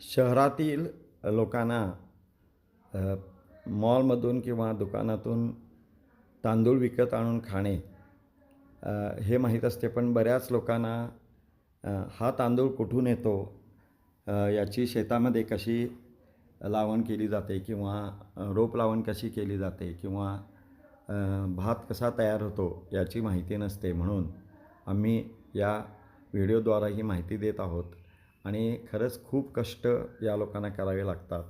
शहरातील लोकांना मॉलमधून किंवा दुकानातून तांदूळ विकत आणून खाणे हे माहीत असते. पण बऱ्याच लोकांना हा तांदूळ कुठून येतो याची शेतामध्ये कशी लावण केली जाते किंवा रोप लावण कशी केली जाते किंवा भात कसा तयार होतो याची माहिती नसते. म्हणून आम्ही या व्हिडिओद्वारा ही माहिती देत आहोत. आणि खरंच खूप कष्ट या लोकांना करावे लागतात.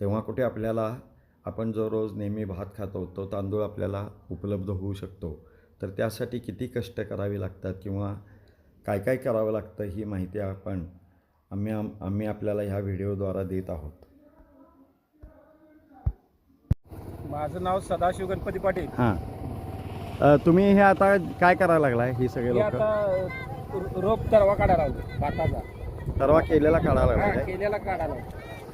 तेव्हा कुठे आपल्याला आपण जो रोज नेहमी भात खातो तो तांदूळ आपल्याला उपलब्ध होऊ शकतो. तर त्यासाठी किती कष्ट करावे लागतात किंवा काय काय करावं लागतं ही माहिती आपण आम्ही आम आम्ही आपल्याला ह्या व्हिडिओद्वारा देत आहोत. माझं नाव सदाशिव गणपती पाटील. हां. तुम्ही हे आता काय करायला लागलाय ही सगळे लोक? आता रोप तरवा काढायला लावलो भाताचा. तरवा केलेला काढायला हा, लागलाय केलेला लावलो.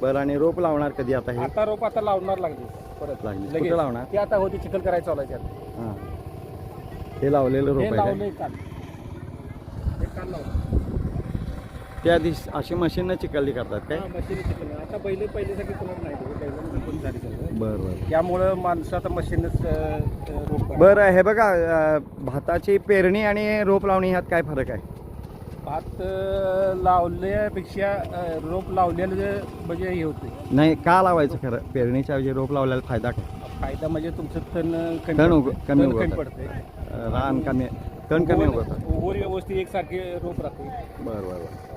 बरं आणि रोप लावणार कधी आता हे आता रोप आता लावणार लागली परत लागली. लगेच. कुठं लावणार? ते आता होती चिखल करायचं चालू आहे त्यात. हां हे लावलेलं रोप हे आहे काय? लावलंय काल हे काल लावलं त्या दिवशी अशी मशीननं चिकलली करतात काय हा, मशीन चिखल आता बैल पहिल्यासाठी कोणाच नाही बैलांना पण झाली सगळं. बरं बरं त्यामुळं माणसं आता मशीनच रोप. बरं हे बघा अ, भाताची पेरणी आणि रोप लावणी ह्यात काय फरक आहे भात लावल्यापेक्षा रोप लावलेलं जे म्हणजे हे होते. नाही का लावायचं खरं? पेरणीच्या ऐवजी रोप लावल्याला फायदा काय? फायदा म्हणजे तुमचं तण कमी तण उग- पडते. कमी तण उगवतं. पडते रान कमी तण कमी होतं ओव्हर व्यवस्थित एकसारखे रोप राहते. बरं बरं बरं.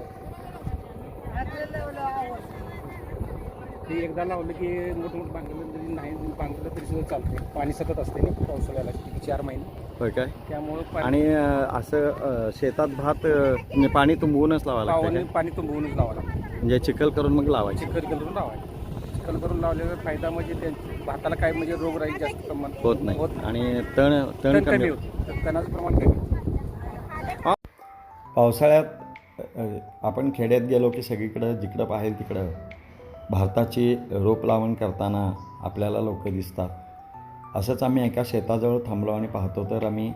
ते एकदा लावलं की मोठमोठं बांधलं तरी नाही बांधलं तरी सुद्धा चालते पाणी सतत असते ना पावसाळ्याला चार महिने. होय काय? त्यामुळं पाणी आणि अ, असं अ, शेतात भात अ, म्हणजे पाणी तुंबवूनच लावावं लागतं पावाने? पाणी तुंबवूनच लावा लागतं म्हणजे चिखल करून मग लावायचे. चिखल करून लावायचं. चिखल करून लावल्याचा फायदा म्हणजे ते भाताला काय म्हणजे रोग राहील जास्त प्रमाण होत नाही. आणि तण तण तण कमी कमी होतं. होतं. तर तणाचं प्रमाण कमी होतं. पावसाळ्यात अ, आपण खेड्यात गेलो की सगळीकडं जिकडं पाहेल तिकडं. भारताची रोप लावण करताना आपल्याला लोक दिसतात. असंच आम्ही एका शेताजवळ थांबलो आणि पाहतो तर आम्ही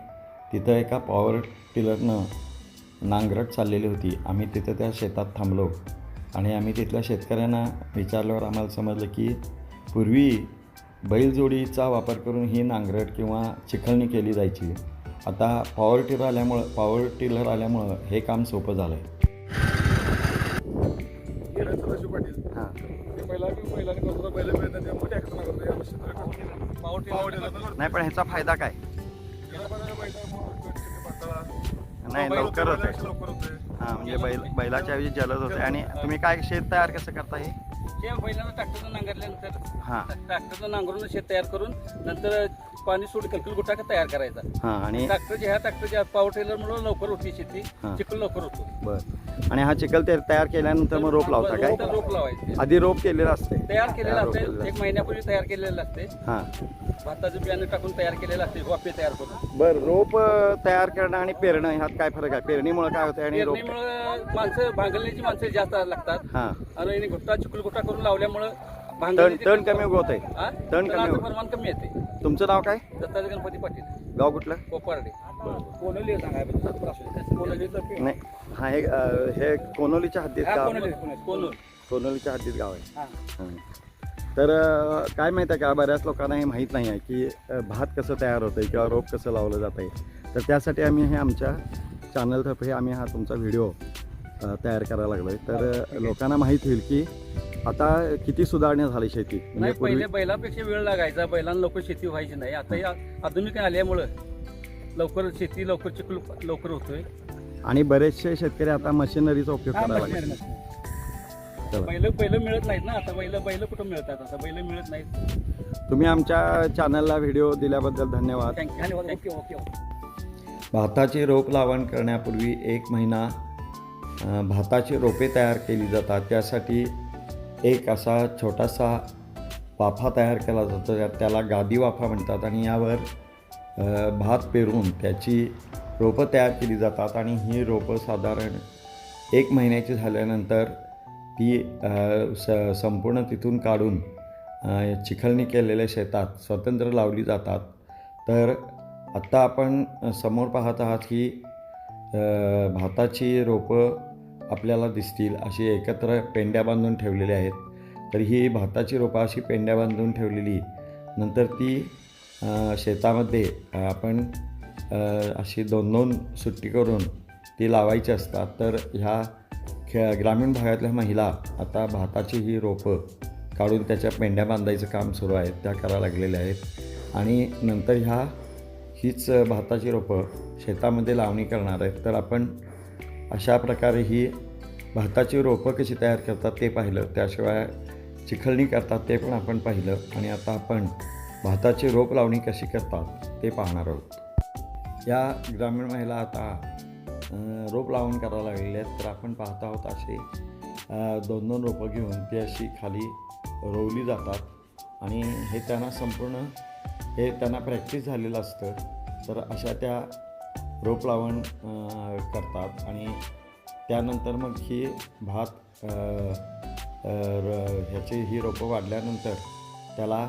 तिथं एका पॉवर टिलरनं नांगरट चाललेली होती. आम्ही तिथं त्या शेतात थांबलो आणि आम्ही तिथल्या शेतकऱ्यांना विचारल्यावर आम्हाला समजलं की पूर्वी बैलजोडीचा वापर करून ही नांगरट किंवा चिखलणी केली जायची. आता पॉवर टिलर आल्यामुळं पॉवर टिलर आल्यामुळं हे काम सोपं झालं आहे करतो मिळतात करतो या नाही पण ह्याचा फायदा काय? नाही लवकर होते लवकर होते. हां म्हणजे बैल बैलाच्या ऐवजी जलद होते. आणि तुम्ही काय शेत तयार कसं करता हे? ते ट्रॅक्टरनं नांगरल्यानंतर हां. ट्रॅक्टरनं नांगरून शेत तयार करून नंतर पाणी सोड कलकल गुटा तयार करायचा. हां आणि ट्रॅक्टरच्या ह्या ट्रॅक्टरच्या पॉवर टेलर मुळे लवकर होती शेती. हां. चिखल लवकर होतो. बरं. आणि हा चिखल ते तयार केल्यानंतर मग रोप लावता रोप- काय रोप लावायचे. आधी रोप केलेलं असते. तयार केलेलं रोप असते. एक महिन्यापूर्वी तयार केलेलं असते. हां. भाताचं बियाणं टाकून तयार केलेलं असते वाफे तयार करून. बरं रोप अ, तयार करणं आणि पेरणं ह्यात काय फरक आहे? पेरणीमुळे काय होतं आणि रोप? पेरणीमुळं माणसं भांगलण्याची माणसं जास्त लागतात. हां. आणि घुट्टा चिखल गुट्टा करून लावल्यामुळं तण तण कमी उगवत आहे? तण कमी. प्रमाण कमी येते. तुमचं नाव काय? दत्ताजी गणपती पाटील. गाव कुठलं? कोपारडे. कोणली सांगायचं कोणलीचं नाही हा हे अ, हे कोनोलीच्या हद्दीत हा, गाव कोणूर कोनोलीच्या हद्दीत गाव आहे. हा. हां. तर अ, काय माहीत आहे का बऱ्याच लोकांना हे माहीत नाही आहे की अ, भात कसं तयार होतं आहे किंवा रोप कसं लावलं जात आहे तर त्यासाठी आम्ही हे आमच्या चॅनलतर्फे आम्ही हा तुमचा व्हिडिओ तयार करायला लागलो आहे तर अ, लोकांना माहीत होईल की आता किती सुधारणा झाली शेतीत? म्हणजे नाही पूर्वी पहिले बैलापेक्षा वेळ लागायचा. बैलांना लवकर शेती व्हायची नाही. आता या आधुनिक आल्यामुळं लवकर शेती लवकर चिखल लवकर होतोय. आणि बरेचसे शेतकरी आता मशिनरीचा उपयोग करायला लागले. चला. बैल बैल मिळत नाहीत ना. आता बैल बैल कुठं मिळतात? आता बैल मिळत नाहीत. तुम्ही आमच्या चॅनलला व्हिडिओ दिल्याबद्दल धन्यवाद. थँक्यू थँक्यू ओके भाताची रोप लावण करण्यापूर्वी एक महिना अ, भाताची रोपे तयार केली जातात. त्यासाठी एक असा छोटासा वाफा तयार केला जातो त्याला गादी वाफा म्हणतात आणि यावर भात पेरून त्याची रोपं तयार केली जातात आणि ही रोपं साधारण एक महिन्याची झाल्यानंतर ती स संपूर्ण तिथून काढून चिखलणी केलेल्या शेतात स्वतंत्र लावली जातात. तर आत्ता आपण समोर पाहत आहात ही भाताची रोपं आपल्याला दिसतील अशी एकत्र पेंड्या बांधून ठेवलेल्या आहेत. तर ही भाताची रोपं अशी पेंड्या बांधून ठेवलेली. नंतर ती शेतामध्ये आपण अशी दोन दोन सुट्टी करून ती लावायची असतात. तर ह्या खे ग्रामीण भागातल्या महिला आता भाताची ही रोपं काढून त्याच्या पेंड्या बांधायचं काम सुरू आहे त्या करायला लागलेल्या आहेत. आणि नंतर ह्या हीच भाताची रोपं शेतामध्ये लावणी करणार आहेत. तर आपण अशा प्रकारे ही भाताची रोपं कशी तयार करतात ते पाहिलं. त्याशिवाय चिखलणी करतात ते पण आपण पाहिलं. आणि आता आपण भाताची रोप लावणी कशी करतात ते पाहणार आहोत. या ग्रामीण महिला आता रोप लावून करायला लागलेल्या आहेत. तर आपण पाहत आहोत असे दोन दोन रोपं घेऊन ती अशी खाली रोवली जातात. आणि हे त्यांना संपूर्ण हे त्यांना प्रॅक्टिस झालेलं असतं. तर अशा त्या रोप लावण करतात आणि त्यानंतर मग ही भात अं, ह्याची ही रोपं वाढल्यानंतर त्याला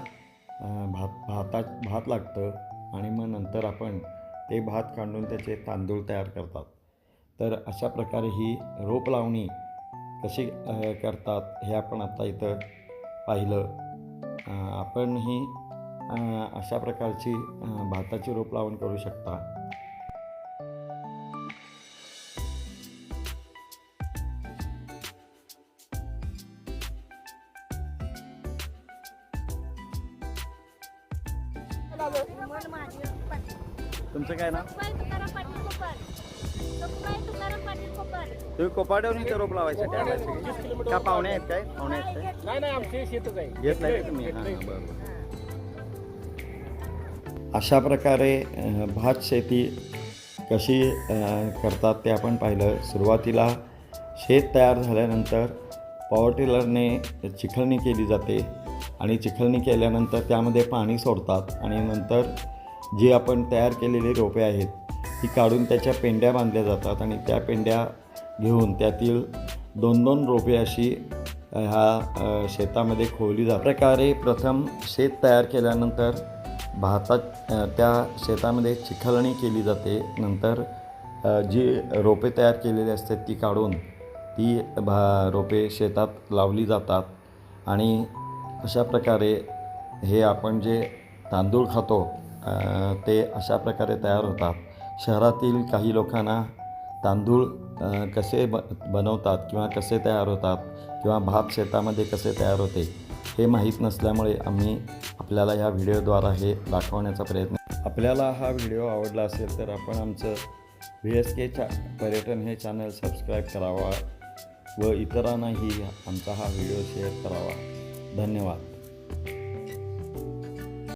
भात भाता भात लागतं आणि मग नंतर आपण ते भात काढून त्याचे तांदूळ तयार करतात. तर अशा प्रकारे ही रोप लावणी कशी करतात हे आपण आता इथं पाहिलं. आपणही आपण ही अशा प्रकारची भाताची रोप लावण करू शकता. तुकाराम पाटील कोपर. तुम्ही कोपाड्यावरून इथे रोप लावायसाठी? का पाहुणे आहेत काय? पाहुणे आहेत काय? नाही नाही आमचे शेतच आहे. घेत नाही तुम्ही? हां हां, अशा प्रकारे अ, भात शेती कशी अ, करतात ते आपण पाहिलं. सुरुवातीला शेत तयार झाल्यानंतर पॉवर टिलरने चिखलणी केली जाते. आणि चिखलणी केल्यानंतर त्यामध्ये पाणी सोडतात आणि नंतर जी आपण तयार केलेली रोपे आहेत ती काढून त्याच्या पेंड्या बांधल्या जातात आणि त्या पेंड्या घेऊन त्यातील दोन दोन रोपे अशी ह्या शेतामध्ये खोवली जात प्रकारे प्रथम शेत तयार केल्यानंतर भातात त्या शेतामध्ये चिखलणी केली जाते. नंतर जी रोपे तयार केलेली असतात ती काढून ती भा रोपे शेतात लावली जातात आणि अशा प्रकारे हे आपण जे तांदूळ खातो ते अशा प्रकारे तयार होतात. शहरातील काही लोकांना तांदूळ कसे ब बनवतात किंवा कसे तयार होतात किंवा भात शेतामध्ये कसे तयार होते हे माहीत नसल्यामुळे आम्ही आपल्याला ह्या व्हिडिओद्वारा हे दाखवण्याचा प्रयत्न आपल्याला हा व्हिडिओ आवडला असेल तर आपण आमचं व्ही एस के चा पर्यटन हे चॅनल सबस्क्राईब करावा व इतरांनाही आमचा हा व्हिडिओ शेअर करावा. धन्यवाद.